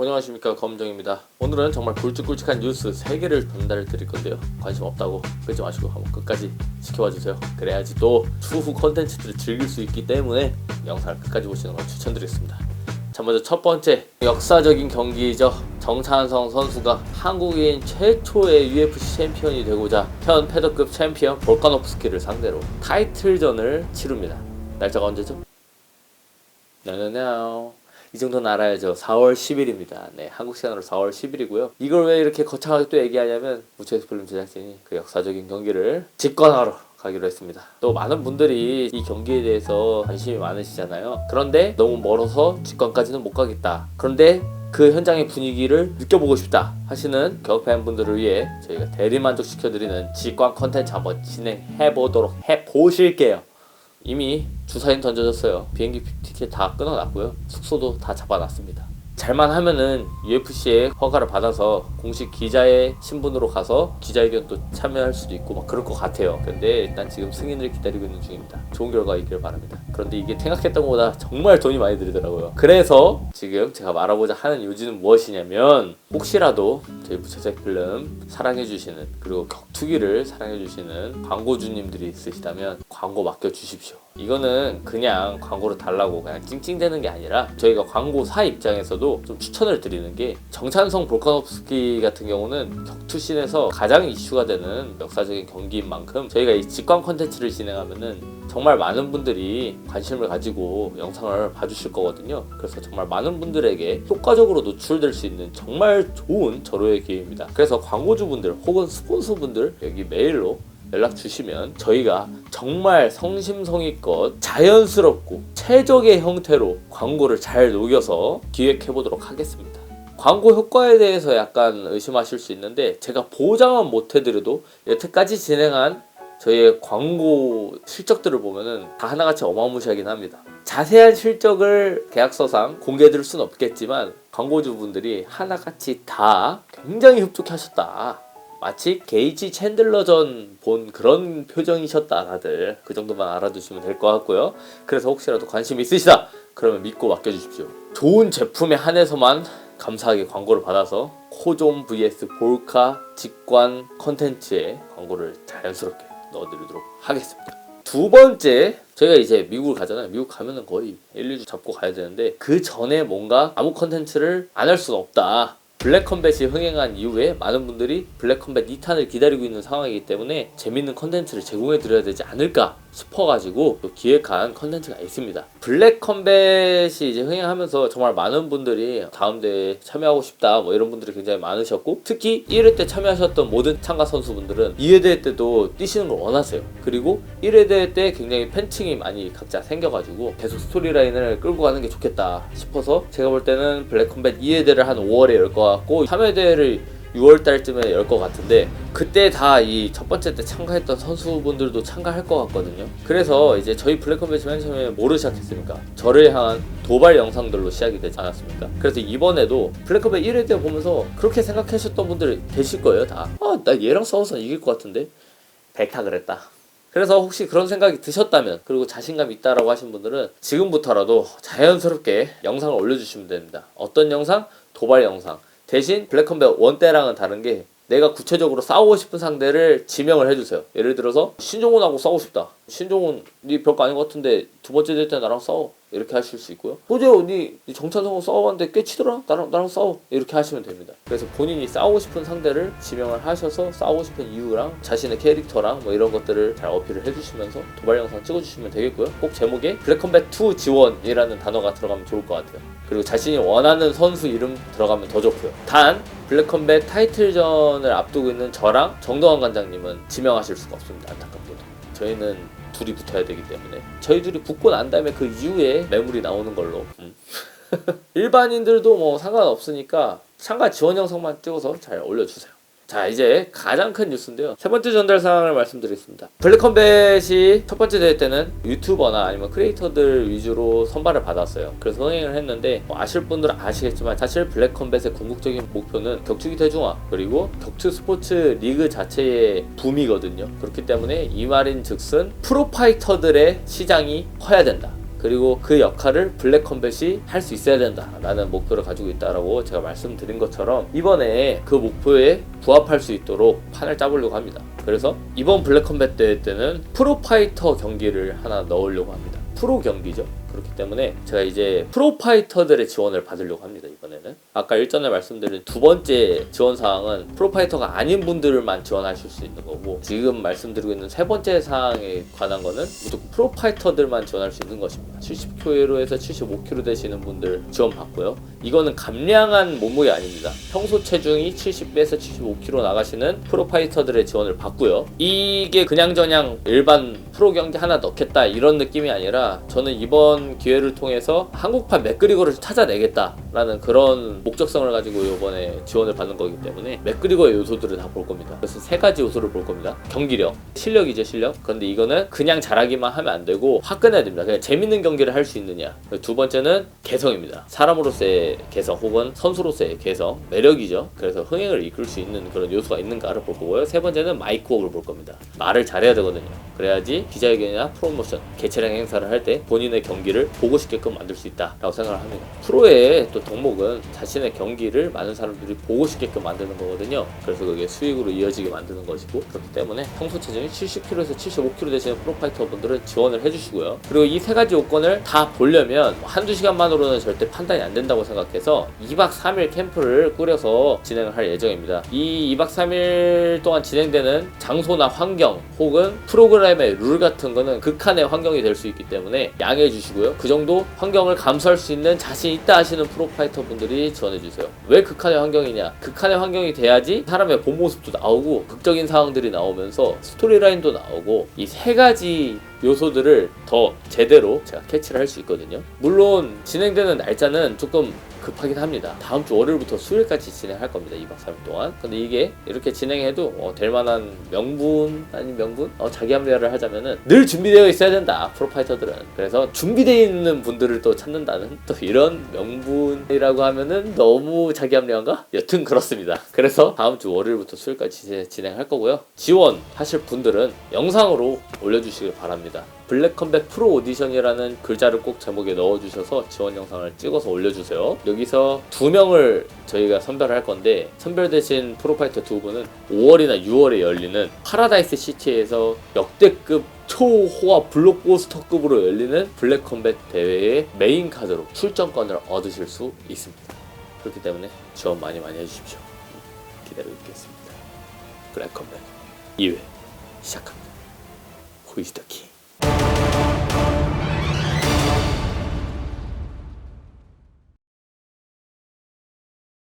안녕하십니까 검정입니다. 오늘은 정말 굵직굵직한 뉴스 3개를 전달해 드릴 건데요. 관심 없다고 끄지 마시고 한번 끝까지 지켜봐 주세요. 그래야지 또 추후 컨텐츠들을 즐길 수 있기 때문에 영상을 끝까지 보시는 걸 추천드리겠습니다. 자 먼저 첫 번째 역사적인 경기이죠. 정찬성 선수가 한국인 최초의 UFC 챔피언이 되고자 현 패더급 챔피언 볼카노프스키를 상대로 타이틀전을 치릅니다. 날짜가 언제죠? 네네네. 이 정도는 알아야죠. 4월 10일입니다. 네, 한국 시간으로 4월 10일이고요. 이걸 왜 이렇게 거창하게 또 얘기하냐면 우체스 필름 제작진이 그 역사적인 경기를 직관하러 가기로 했습니다. 또 많은 분들이 이 경기에 대해서 관심이 많으시잖아요. 그런데 너무 멀어서 직관까지는 못 가겠다. 그런데 그 현장의 분위기를 느껴보고 싶다 하시는 격팬 분들을 위해 저희가 대리만족시켜드리는 직관 컨텐츠 한번 진행해 보도록 해 보실게요. 이미 주사인 던져졌어요. 비행기 티켓 다 끊어놨고요. 숙소도 다 잡아놨습니다. 잘만 하면은 UFC의 허가를 받아서 공식 기자의 신분으로 가서 기자회견도 참여할 수도 있고 막 그럴 것 같아요. 근데 일단 지금 승인을 기다리고 있는 중입니다. 좋은 결과 있기를 바랍니다. 그런데 이게 생각했던 것보다 정말 돈이 많이 들더라고요. 그래서 지금 제가 말하고자 하는 요지는 무엇이냐면 혹시라도 저희 부채색 필름 사랑해주시는 그리고 격투기를 사랑해주시는 광고주님들이 있으시다면 광고 맡겨주십시오. 이거는 그냥 광고를 달라고 그냥 찡찡대는 게 아니라 저희가 광고사 입장에서도 좀 추천을 드리는 게 정찬성 볼카노프스키 같은 경우는 격투씬에서 가장 이슈가 되는 역사적인 경기인 만큼 저희가 이 직관 컨텐츠를 진행하면은 정말 많은 분들이 관심을 가지고 영상을 봐주실 거거든요. 그래서 정말 많은 분들에게 효과적으로 노출될 수 있는 정말 좋은 절호의 기회입니다. 그래서 광고주분들 혹은 스폰서분들 여기 메일로 연락 주시면 저희가 정말 성심성의껏 자연스럽고 최적의 형태로 광고를 잘 녹여서 기획해 보도록 하겠습니다. 광고 효과에 대해서 약간 의심하실 수 있는데 제가 보장은 못 해드려도 여태까지 진행한 저희의 광고 실적들을 보면은 다 하나같이 어마무시하긴 합니다. 자세한 실적을 계약서상 공개해드릴 수는 없겠지만 광고주분들이 하나같이 다 굉장히 흡족하셨다. 마치 게이지 챈들러 전 본 그런 표정이셨다 다들 그 정도만 알아두시면 될 것 같고요 그래서 혹시라도 관심 있으시다 그러면 믿고 맡겨주십시오 좋은 제품에 한해서만 감사하게 광고를 받아서 코좀 vs 볼카 직관 컨텐츠에 광고를 자연스럽게 넣어드리도록 하겠습니다. 두 번째 저희가 이제 미국을 가잖아요. 미국 가면은 거의 1, 2주 잡고 가야 되는데 그 전에 뭔가 아무 컨텐츠를 안 할 수는 없다. 블랙컴뱃이 흥행한 이후에 많은 분들이 블랙컴뱃 2탄을 기다리고 있는 상황이기 때문에 재밌는 컨텐츠를 제공해 드려야 되지 않을까 싶어가지고 또 기획한 컨텐츠가 있습니다. 블랙 컴뱃이 이제 흥행하면서 정말 많은 분들이 다음 대회에 참여하고 싶다 뭐 이런 분들이 굉장히 많으셨고 특히 1회 때 참여하셨던 모든 참가 선수분들은 2회 대회 때도 뛰시는 걸 원하세요. 그리고 1회 대회 때 굉장히 팬층이 많이 각자 생겨가지고 계속 스토리라인을 끌고 가는 게 좋겠다 싶어서 제가 볼 때는 블랙 컴뱃 2회 대회를 한 5월에 열 것 같고 3회 대회를 6월 달쯤에 열 것 같은데 그때 다 이 첫 번째 때 참가했던 선수분들도 참가할 것 같거든요. 그래서 이제 저희 블랙컴뱃이 맨 처음에 뭐로 시작했습니까? 저를 향한 도발 영상들로 시작이 되지 않았습니까? 그래서 이번에도 블랙컴뱃 1회 때 보면서 그렇게 생각하셨던 분들 계실 거예요, 다. 아, 나 얘랑 싸워서 이길 것 같은데? 백타 그랬다. 그래서 혹시 그런 생각이 드셨다면 그리고 자신감 있다라고 하신 분들은 지금부터라도 자연스럽게 영상을 올려주시면 됩니다. 어떤 영상? 도발 영상. 대신 블랙컴뱃 원 때랑은 다른 게 내가 구체적으로 싸우고 싶은 상대를 지명을 해주세요. 예를 들어서 신종훈하고 싸우고 싶다. 신종훈 네 별거 아닌 것 같은데 두 번째 될때 나랑 싸워. 이렇게 하실 수 있고요. 네, 네 정찬성하고 싸워봤는데 꽤 치더라. 나랑 나랑 싸워. 이렇게 하시면 됩니다. 그래서 본인이 싸우고 싶은 상대를 지명을 하셔서 싸우고 싶은 이유랑 자신의 캐릭터랑 뭐 이런 것들을 잘 어필을 해주시면서 도발 영상 찍어주시면 되겠고요. 꼭 제목에 블랙컴뱃 2 지원이라는 단어가 들어가면 좋을 것 같아요. 그리고 자신이 원하는 선수 이름 들어가면 더 좋고요. 단 블랙컴뱃 타이틀전을 앞두고 있는 저랑 정동환 관장님은 지명하실 수가 없습니다. 안타깝게도. 저희는 둘이 붙어야 되기 때문에 저희 둘이 붙고 난 다음에 그 이후에 매물이 나오는 걸로 음. 일반인들도 뭐 상관없으니까 참가 지원 영상만 찍어서 잘 올려주세요. 자 이제 가장 큰 뉴스인데요. 세 번째 전달 사항을 말씀드리겠습니다. 블랙컴뱃이 첫 번째 대회 때는 유튜버나 아니면 크리에이터들 위주로 선발을 받았어요. 그래서 흥행을 했는데 뭐 아실 분들은 아시겠지만 사실 블랙컴뱃의 궁극적인 목표는 격투기 대중화 그리고 격투 스포츠 리그 자체의 붐이거든요. 그렇기 때문에 이 말인 즉슨 프로파이터들의 시장이 커야 된다 그리고 그 역할을 블랙 컴뱃이 할 수 있어야 된다라는 목표를 가지고 있다라고 제가 말씀드린 것처럼 이번에 그 목표에 부합할 수 있도록 판을 짜보려고 합니다. 그래서 이번 블랙 컴뱃 대회 때는 프로파이터 경기를 하나 넣으려고 합니다. 프로 경기죠. 그렇기 때문에 제가 이제 프로파이터들의 지원을 받으려고 합니다 이번에는. 아까 일전에 말씀드린 두 번째 지원 사항은 프로파이터가 아닌 분들만 지원하실 수 있는 거고 지금 말씀드리고 있는 세 번째 사항에 관한 거는 무조건 프로파이터들만 지원할 수 있는 것입니다. 70kg에서 75kg 되시는 분들 지원 받고요. 이거는 감량한 몸무게 아닙니다. 평소 체중이 70에서 75kg 나가시는 프로파이터들의 지원을 받고요. 이게 그냥저냥 일반 프로 경기 하나 넣겠다 이런 느낌이 아니라 저는 이번 기회를 통해서 한국판 맥그리거를 찾아내겠다라는 그런 목적성을 가지고 이번에 지원을 받는 거기 때문에 맥그리거의 요소들을 다 볼 겁니다. 그래서 세 가지 요소를 볼 겁니다. 경기력, 실력이죠 실력. 그런데 이거는 그냥 잘하기만 하면 안 되고 화끈해야 됩니다. 그냥 재밌는 경기를 할 수 있느냐. 두 번째는 개성입니다. 사람으로서의 개성 혹은 선수로서의 개성, 매력이죠. 그래서 흥행을 이끌 수 있는 그런 요소가 있는가를 볼 거고요. 세 번째는 마이크웍을 볼 겁니다. 말을 잘해야 되거든요. 그래야지 기자회견이나 프로모션, 개체량 행사를 할 때 본인의 경기를 보고 싶게끔 만들 수 있다라고 생각을 합니다. 프로의 또 덕목은 자신의 경기를 많은 사람들이 보고 싶게끔 만드는 거거든요. 그래서 그게 수익으로 이어지게 만드는 것이고 그렇기 때문에 평소 체중이 70kg에서 75kg 되시는 프로파이터 분들은 지원을 해주시고요. 그리고 이 세 가지 요건을 다 보려면 한두 시간만으로는 절대 판단이 안 된다고 생각해서 2박 3일 캠프를 꾸려서 진행을 할 예정입니다. 이 2박 3일 동안 진행되는 장소나 환경 혹은 프로그램의 룰 같은 거는 극한의 환경이 될 수 있기 때문에 양해해 주시고요. 그 정도 환경을 감수할 수 있는 자신 있다 하시는 프로파이터 분들이 지원해 주세요. 왜 극한의 환경이냐? 극한의 환경이 돼야지 사람의 본 모습도 나오고 극적인 상황들이 나오면서 스토리 라인도 나오고 이 세 가지 요소들을 더 제대로 제가 캐치를 할 수 있거든요. 물론 진행되는 날짜는 조금 급하긴 합니다. 다음 주 월요일부터 수요일까지 진행할 겁니다. 2박 3일 동안. 근데 이게 이렇게 진행해도 어, 될 만한 명분 아닌 명분? 어, 자기 합리화를 하자면은 늘 준비되어 있어야 된다. 프로파이터들은. 그래서 준비되어 있는 분들을 또 찾는다는 또 이런 명분이라고 하면은 너무 자기 합리화인가? 여튼 그렇습니다. 그래서 다음 주 월요일부터 수요일까지 진- 진행할 거고요. 지원하실 분들은 영상으로 올려주시길 바랍니다. 블랙 컴백 프로 오디션이라는 글자를 꼭 제목에 넣어주셔서 지원 영상을 찍어서 올려주세요. 여기서 두 명을 저희가 선별할 건데 선별되신 프로파이터 두 분은 5월이나 6월에 열리는 파라다이스 시티에서 역대급 초호화 블록버스터급으로 열리는 블랙 컴백 대회의 메인 카드로 출전권을 얻으실 수 있습니다. 그렇기 때문에 지원 많이 많이 해주십시오. 기다리고 있겠습니다. 블랙 컴백 2회 시작합니다. 호이스터 킹.